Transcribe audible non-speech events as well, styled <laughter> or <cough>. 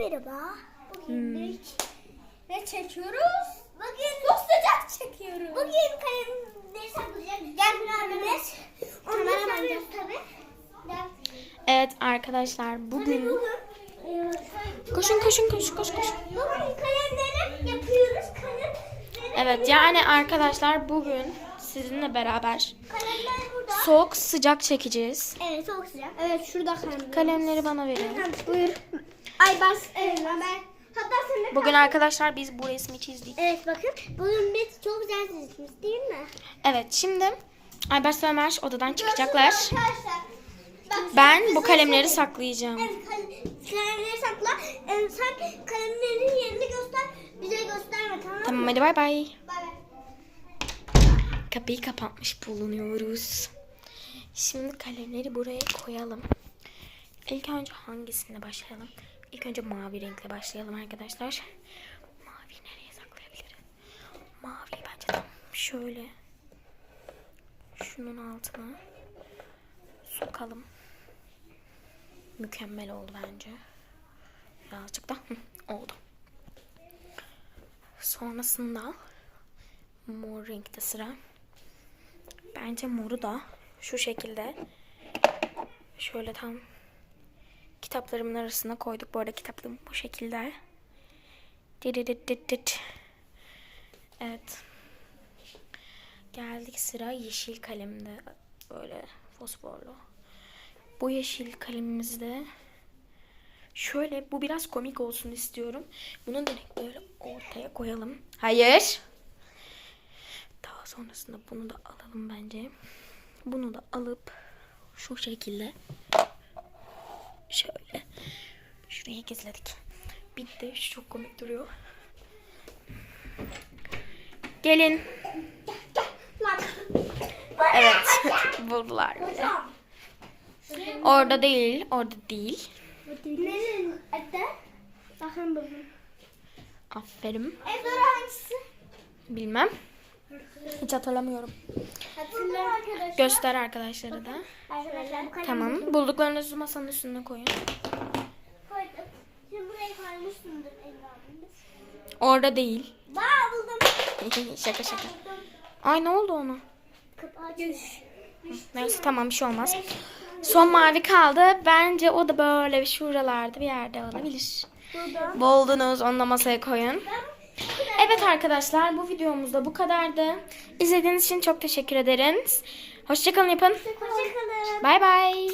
Merhaba. Hmm. Bugün bir ne çekiyoruz? Bugün sıcak çekiyoruz. Bugün kalemleri saklayacak. Gel beraberimiz. Kameraman tabii. Evet arkadaşlar bugün Bugün koşun koşun koşun koşun koşun. Bugün kalemleri yapıyoruz. Kalemleri Evet yani arkadaşlar bugün sizinle beraber soğuk sıcak çekeceğiz. Evet çok sıcak. Evet şurada kalemler. Kalemleri bana verin. Buyur. Ay bas. Evet ben. Hatta sen de Bugün arkadaşlar biz bu resmi çizdik. Evet bakın. Bugün biz çok güzel çizmişiz değil mi? Evet şimdi Aybars ve Ömer odadan çıkacaklar. Arkadaşlar. Bak, Ben bu kalemleri söyle. saklayacağım. Evet, kal- kalemleri sakla. Ee, sen kalemlerin yerini göster. Bize gösterme tamam mı? Tamam hadi bay bay. Bay bay. Kapıyı kapatmış bulunuyoruz. Şimdi kalemleri buraya koyalım. İlk önce hangisine başlayalım? İlk önce mavi renkle başlayalım arkadaşlar. Mavi nereye saklayabilirim? Mavi bence tam şöyle şunun altına sokalım. Mükemmel oldu bence. Birazcık da oldu. Sonrasında mor renkte sıra. Bence moru da şu şekilde şöyle tam kitaplarımın arasına koyduk. Bu arada kitaplarım bu şekilde. Evet. Geldik sıra yeşil kalemde. Böyle fosforlu. Bu yeşil kalemimizde şöyle bu biraz komik olsun istiyorum. Bunu direkt böyle ortaya koyalım. Hayır. Daha sonrasında bunu da alalım bence. Bunu da alıp şu şekilde şuraya gizledik. Bitti. Şu çok komik duruyor. Gelin. Evet. <laughs> Buldular bile. Orada değil. Orada değil. Nerenin adı? Bakın bakın. Aferin. Zor hangisi? Bilmem. Hiç hatırlamıyorum. Arkadaşlar. Göster arkadaşlara da. Arkadaşlar bu kalemi Tamam. Bulduklarınızı masanın üstüne koyun. Buraya koymuşsundur. Orada değil. Baa buldum. <laughs> şaka şaka. Ay ne oldu ona? Kapağı düş. Neyse tamam bir şey olmaz. Son mavi kaldı. Bence o da böyle şuralarda bir yerde olabilir. Burada. Buldunuz. Onu da masaya koyun. Evet arkadaşlar bu videomuz da bu kadardı. İzlediğiniz için çok teşekkür ederiz. Hoşçakalın yapın. Hoşçakalın. Bay bay.